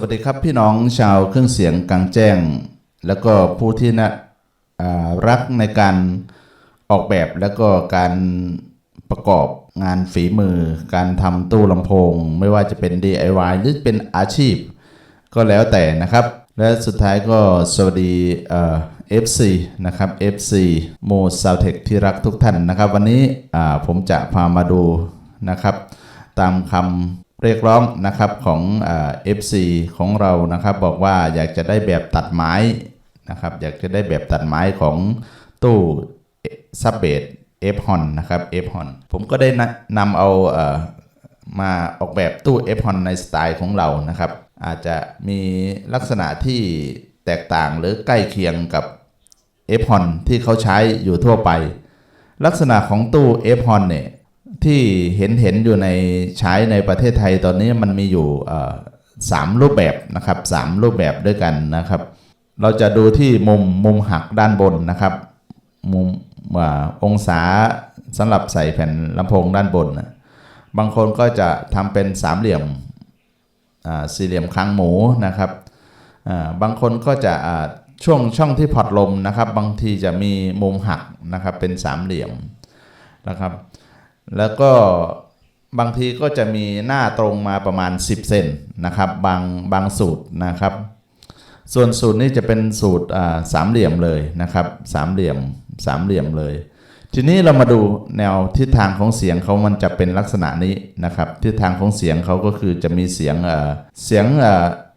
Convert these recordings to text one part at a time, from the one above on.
วัสดีครับพี่น้องชาวเครื่องเสียงกลางแจ้ง แล้วก็ผู้ที่นะอ่ารักในการออกแบบแล้วก็การประกอบงานฝีมือ การทำตู้ลำโพง ไม่ว่าจะเป็น DIY หรือเป็นอาชีพ ก็แล้วแต่นะครับ และสุดท้ายก็สวัสดีเอ่อ FC นะครับ FC โมซาวเทคที่รักทุกท่านนะครับ วันนี้ผมจะพามาดูนะครับ ตามคำ เรียกร้องนะครับของเอ่า FC ของเรานะครับบอกว่าอยากจะได้แบบตัดไม้นะครับอยากจะได้แบบตัดไม้ของตู้ซับเบดเอฟฮอนนะครับเอฟฮอนผมก็ได้นำเอาเอ่อมาออกแบบตู้ f อ o n ในสไตล์ของเรานะครับ อาจจะมีลักษณะที่แตกต่างหรือใกล้เคียงกับ f อ o n ที่เขาใช้อยู่ทั่วไป ลักษณะของตู้ f อ o n เนี่ย ที่เห็นเห็นอยู่ในใช้ในประเทศไทยตอนนี้มันมีอยู่สามรูปแบบนะครับสามรูปแบบด้วยกันนะครับ เราจะดูที่มุมมุมหักด้านบนนะครับ มุมองศาสำหรับใส่แผ่นลำโพงด้านบนนะบางคนก็จะทำเป็นสามเหลี่ยมสี่เหลี่ยมคางหมูนะครับบางคนก็จะช่วงช่องที่พอดลมนะครับ บางทีจะมีมุมหักนะครับเป็นสามเหลี่ยมนะครับ แล้วก็บางทีก็จะมีหน้าตรงมาประมาณ 10 เซนนะครับ บางบางสูตรนะครับ ส่วนสูตรนี้จะเป็นสูตรสามเหลี่ยมเลยนะครับสามเหลี่ยมสามเหลี่ยมเลย ทีนี้เรามาดูแนวทิศทางของเสียงเขามันจะเป็นลักษณะนี้นะครับทิศทางของเสียงเขาก็คือจะมีเสียงเสียง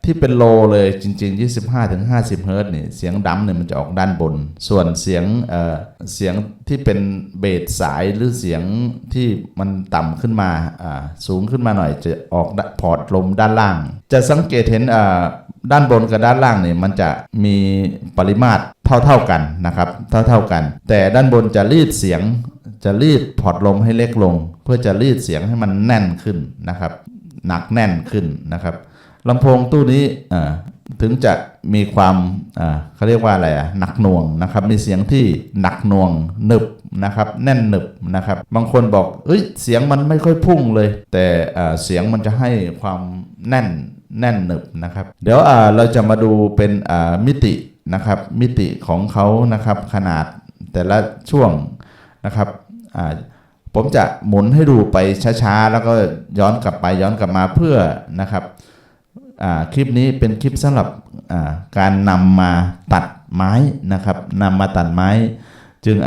ที่เป็นโลเลยจริง ๆ 25ถึง50เฮิร์ตซ์นี่ยเสียงดัมเนี่ยมันจะออกด้านบน ส่วนเสียงเอ่อเสียงที่เป็นเบสสายหรือเสียงที่มันต่ำขึ้นมาอ่าสูงขึ้นมาหน่อยจะออกพอร์ตลมด้านล่าง จะสังเกตเห็นอ่าด้านบนกับด้านล่างเนี่ยมันจะมีปริมาตรเท่าๆกันนะครับเท่าๆกัน แต่ด้านบนจะรีดเสียงจะรีดพอร์ตลมให้เล็กลง เพื่อจะรีดเสียงให้มันแน่นขึ้นนะครับหนักแน่นขึ้นนะครับ ลำโพงตู้นี้ถึงจะมีความเขาเรียกว่าอะไรอะหนักหน่วงนะครับ มีเสียงที่หนักหน่วงหนึบนะครับ แน่นหนึบนะครับ บางคนบอกเอ้ยเสียงมันไม่ค่อยพุ่งเลย แต่เสียงมันจะให้ความแน่นแน่นหนึบนะครับ เดี๋ยวเราจะมาดูเป็นมิตินะครับ มิติของเขานะครับ ขนาดแต่ละช่วงนะครับผมจะหมุนให้ดูไปช้าๆ แล้วก็ย้อนกลับไปย้อนกลับมาเพื่อนะครับ คลิปนี้เป็นคลิปสำหรับการนำมาตัดไม้นะครับนำมาตัดไม้ จึง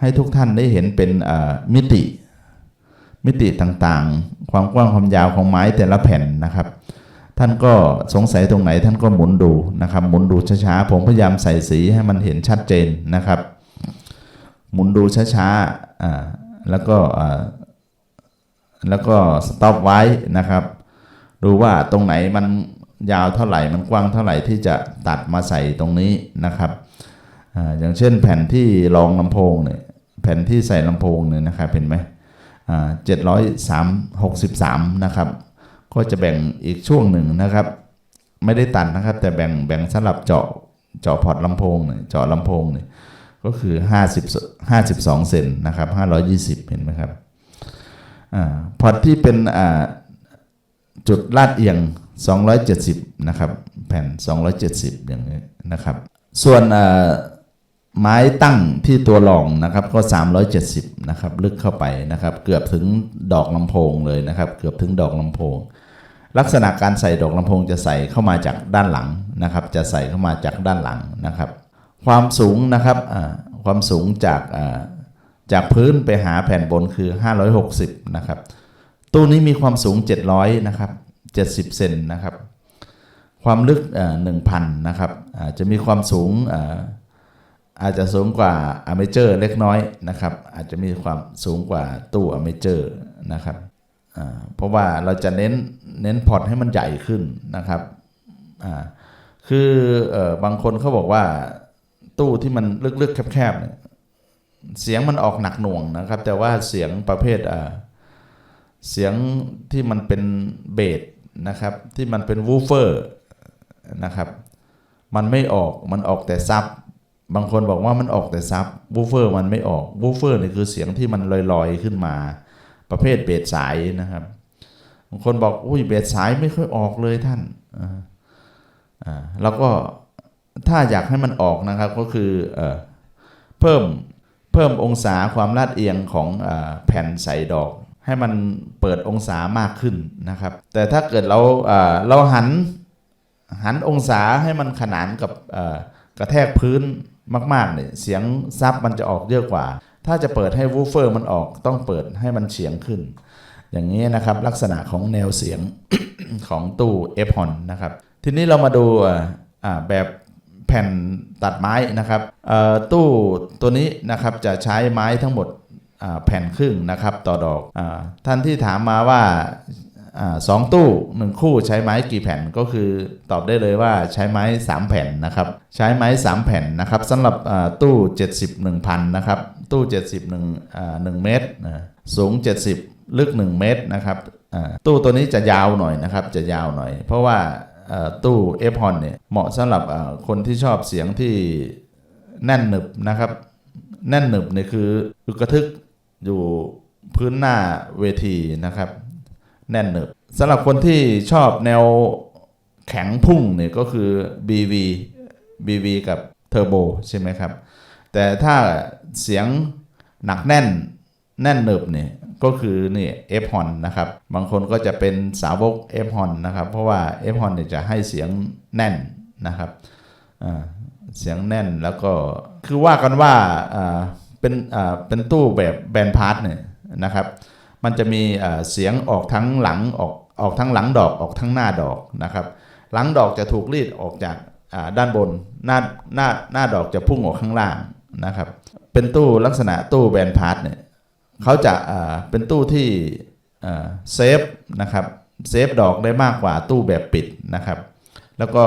ให้ทุกท่านได้เห็นเป็นมิติ มิติต่างๆ ความกว้างความยาวของไม้แต่ละแผ่นนะครับ ท่านก็สงสัยตรงไหนท่านก็หมุนดูนะครับ หมุนดูช้าๆผมพยายามใส่สีให้มันเห็นชัดเจนนะครับ หมุนดูช้าๆแล้วก็แล้วก็สต็อปไว้นะครับ ดูว่าตรงไหนมันยาวเท่าไหร่มันกว้างเท่าไหร่ที่จะตัดมาใส่ตรงนี้นะครับออย่างเช่นแผ่นที่รองลำโพงเนี่ยแผ่นที่ใส่ลำโพงเนี่ยนะครับเห็นไหมเจ็ดร้อยสามหกสิบสามนะครับ ก็จะแบ่งอีกช่วงหนึ่งนะครับ ไม่ได้ตัดนะครับ แต่แบ่งแบ่งสำหรับเจาะเจาะพอร์ตลำโพงเนี่ยเจาะลำโพงเนี่ยก็คือ 50 52 เซนนะครับ 520 เห็นไหมครับอพอร์ตที่เป็นอ่า จุดลาดเอียง 270 นะครับ แผ่น 270 อย่างนี้นะครับ ส่วนไม้ตั้งที่ตัวรองนะครับก็ 370 นะครับ ลึกเข้าไปนะครับ เกือบถึงดอกลำโพงเลยนะครับ เกือบถึงดอกลำโพง ลักษณะการใส่ดอกลำโพงจะใส่เข้ามาจากด้านหลังนะครับ จะใส่เข้ามาจากด้านหลังนะครับ ความสูงนะครับความสูงจากจากพื้นไปหาแผ่นบนคือ 560 นะครับ ตู้นี้มีความสูง 700 นะครับ 70 เซนนะครับ ความลึกหนึ่งพันนะครับจะมีความสูงอาจจะสูงกว่าอเมเจอร์เล็กน้อยนะครับ อาจจะมีความสูงกว่าตู้อเมเจอร์นะครับเพราะว่าเราจะเน้นเน้นพอร์ตให้มันใหญ่ขึ้นนะครับคืออบางคนเขาบอกว่าตู้ที่มันลึกๆแคบๆเนี่ยเสียงมันออกหนักหน่วงนะครับ แต่ว่าเสียงประเภทอ่า เสียงที่มันเป็นเบสนะครับ ที่มันเป็นวูเฟอร์นะครับ มันไม่ออกมันออกแต่ซับบางคนบอกว่ามันออกแต่ซับวูเฟอร์มันไม่ออกวูเฟอร์นี่คือเสียงที่มันลอยๆขึ้นมา ประเภทเบสสายนะครับบางคนบอกอุ้ยเบสสายไม่ค่อยออกเลยท่านอ่าอ่าแล้วก็ถ้าอยากให้มันออกนะครับก็คือเออเพิ่มเพิ่มองศาความลาดเอียงของอแผ่นใส่ดอก ให้มันเปิดองศามากขึ้นนะครับ แต่ถ้าเกิดเราเราหันหันองศาให้มันขนานกับกระแทกพื้นมากๆเนี่ยเสียงซับมันจะออกเยอะกว่า ถ้าจะเปิดให้วูฟเฟอร์มันออกต้องเปิดให้มันเฉียงขึ้น อย่างนี้นะครับลักษณะของแนวเสียงของตู้เอฟฮอนนะครับ ทีนี้เรามาดูแบบแผ่นตัดไม้นะครับตู้ตัวนี้นะครับจะใช้ไม้ทั้งหมด แผ่นครึ่งนะครับต่อดอกอท่านที่ถามมาว่าอสองตู้หนึ่งคู่ใช้ไม้กี่แผ่นก็คือตอบได้เลยว่าใช้ไม้ 3 แผ่นนะครับ ใช้ไม้ 3 แผ่นนะครับสำหรับตู้70 1,000นะครับตู้ 70 1อ่า1เมตรสูง 70 ลึก 1 เมตรนะครับตู้ตัวนี้จะยาวหน่อยนะครับจะยาวหน่อย เพราะว่าตู้เอฟฮอนเนี่ยเหมาะสำหรับคนที่ชอบเสียงที่แน่นหนึบนะครับ แน่นหนึบเนี่ยคืออึกกระทึก อยู่พื้นหน้าเวทีนะครับ แน่นหนึบสำหรับคนที่ชอบแนวแข็งพุ่งเนี่ยก็คือ BV BV กับเทอร์โบใช่ไหมครับ แต่ถ้าเสียงหนักแน่นแน่นหนึบเนี่ยก็คือนี่เอฟฮอนนะครับ บางคนก็จะเป็นสาวกเอฟฮอนนะครับ เพราะว่าเอฟฮอนเนี่ยจะให้เสียงแน่นนะครับเสียงแน่นแล้วก็คือว่ากันว่าอ่า เป็นเป็นตู้แบบแบนพาร์ทเนี่ยนะครับ มันจะมีเสียงออกทั้งหลังออกออกทั้งหลังดอกออกทั้งหน้าดอกนะครับ หลังดอกจะถูกรีดออกจากด้านบนหน้าหน้าหน้าดอกจะพุ่งออกข้างล่างนะครับ เป็นตู้ลักษณะตู้แบนพาร์ทเนี่ยเขาจะเป็นตู้ที่เซฟนะครับเซฟดอกได้มากกว่าตู้แบบปิดนะครับ แล้วก็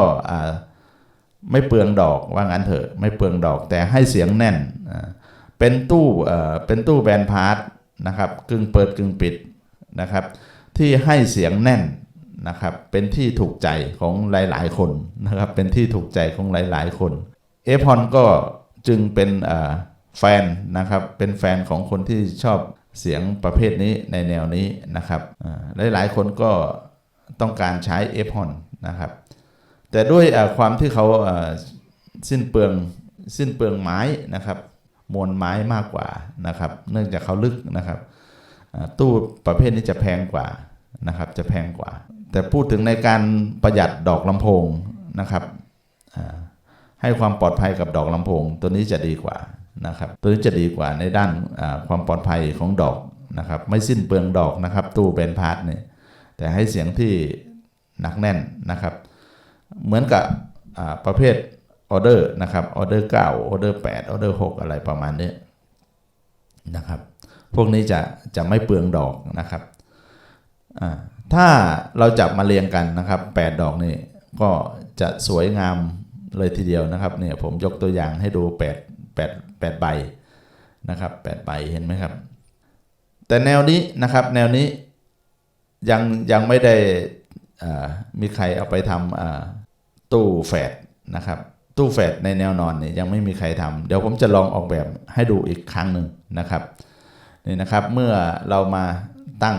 ไม่เปลืองดอกว่างั้นเถอะไม่เปลืองดอกแต่ให้เสียงแน่นอ เป็นตู้เอ่อเป็นตู้แบนพาร์ทนะครับกึ่งเปิดกึ่งปิดนะครับ ที่ให้เสียงแน่นนะครับ เป็นที่ถูกใจของหลาย ๆ คนนะครับ เป็นที่ถูกใจของหลาย ๆ คนเอพอนก็จึงเป็นอ่าแฟนนะครับ เป็นแฟนของคนที่ชอบเสียงประเภทนี้ในแนวนี้นะครับอ่าหลาย ๆ คนก็ต้องการใช้เอพอนนะครับ แต่ด้วยอ่าความที่เขาอ่าสิ้นเปลืองสิ้นเปลืองไม้นะครับ มวลไม้มากกว่านะครับ เนื่องจากเขาลึกนะครับ ตู้ประเภทนี้จะแพงกว่านะครับ จะแพงกว่า แต่พูดถึงในการประหยัดดอกลำโพงนะครับให้ความปลอดภัยกับดอกลำโพง ตัวนี้จะดีกว่านะครับ ตัวนี้จะดีกว่าในด้านความปลอดภัยของดอกนะครับ ไม่สิ้นเปลืองดอกนะครับ ตู้เบนพาร์ทเนี่ยแต่ให้เสียงที่หนักแน่นนะครับ เหมือนกับประเภท ออเดอร์นะครับออเดอร์เก้าออเดอร์แปดออเดอร์หกอะไรประมาณนี้นะครับ พวกนี้จะจะไม่เปลืองดอกนะครับถ้าเราจับมาเรียงกันนะครับแปดดอกนี่ก็จะสวยงามเลยทีเดียวนะครับเนี่ยผมยกตัวอย่างให้ดูแปดแปดแปดใบนะครับแปดใบเห็นไหมครับ แต่แนวนี้นะครับแนวนี้ยังยังไม่ได้อ่ามีใครเอาไปทำตู้แฝดนะครับ ตู้แฝดในแนวนอนเนี่ยยังไม่มีใครทำเดี๋ยวผมจะลองออกแบบให้ดูอีกครั้งหนึ่งนะครับนี่นะครับเมื่อเรามาตั้ง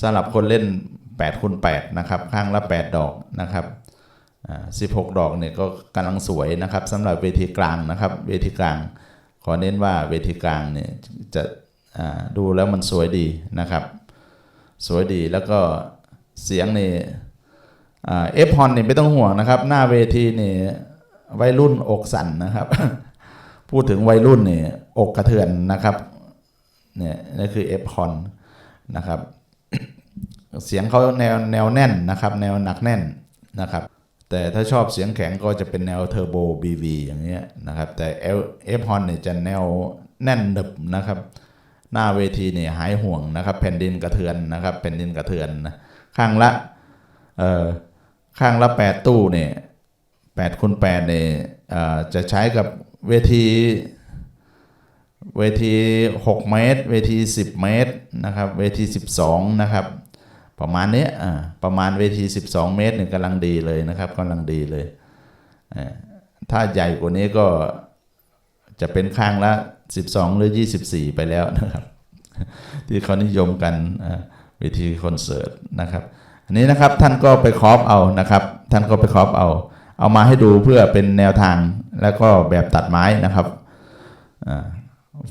สำหรับคนเล่น8คูณ8นะครับข้างละ 8 ดอกนะครับอ่า16 ดอกเนี่ยก็กำลังสวยนะครับสำหรับเวทีกลางนะครับ เวทีกลาง ขอเน้นว่าเวทีกลางเนี่ยจะอ่าดูแล้วมันสวยดีนะครับ สวยดีแล้วก็เสียงนี่เอฟฮอนนี่ไม่ต้องห่วงนะครับ หน้าเวทีนี่ วัยรุ่นอกสั่นนะครับ พูดถึงวัยรุ่นเนี่ยอกกระเทือนนะครับเนี่ยนี่คือเอฟฮอนนะครับ เสียงเขาแนวแนวแน่นนะครับ แนวหนักแน่นนะครับ แต่ถ้าชอบเสียงแข็งก็จะเป็นแนวเทอร์โบบีวีอย่างเงี้ยนะครับ แต่เอฟฮอนเนี่ยจะแนวแน่นหนึบนะครับ หน้าเวทีเนี่ยหายห่วงนะครับ แผ่นดินกระเทือนนะครับ แผ่นดินกระเทือนนะข้างละเอ่อข้างละแปดตู้เนี่ย แปดคูณแปดเนี่ยจะใช้กับเวทีเวทีหกเมตร เวทีสิบเมตรนะครับเวทีสิบสองนะครับ ประมาณนี้ประมาณเวทีสิบสองเมตรเนี่ยกำลังดีเลยนะครับกำลังดีเลย ถ้าใหญ่กว่านี้ก็จะเป็นข้างละสิบสองหรือยี่สิบสี่ไปแล้วนะครับ ที่เขานิยมกันเวทีคอนเสิร์ตนะครับ อันนี้นะครับท่านก็ไปครอปเอานะครับ ท่านก็ไปครอปเอา เอามาให้ดูเพื่อเป็นแนวทางแล้วก็แบบตัดไม้นะครับ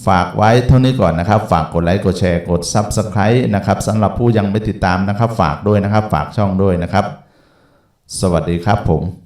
ฝากไว้เท่านี้ก่อนนะครับ ฝากกดไลค์กดแชร์กด Subscribe นะครับสำหรับผู้ยังไม่ติดตามนะครับ ฝากด้วยนะครับ ฝากช่องด้วยนะครับ สวัสดีครับผม